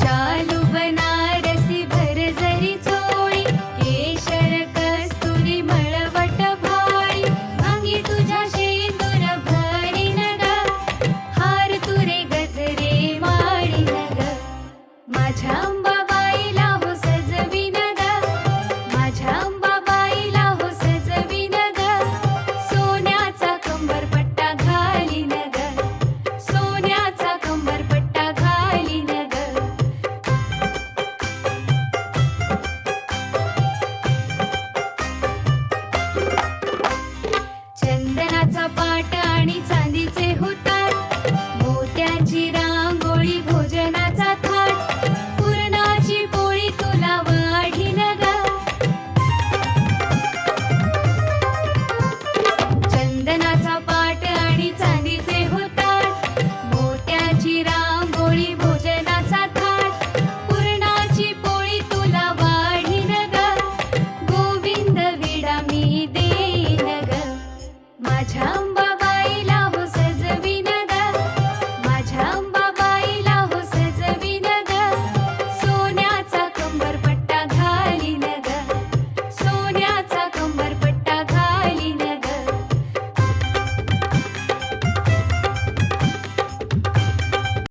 शालू बनारसी सिभर जरी चोली के शरकस तुनी मलवट भाई भांगी तुझा शेंदूर भरी नगा हार तुरे गजरे माली नगा माझ्छांब ಆಟ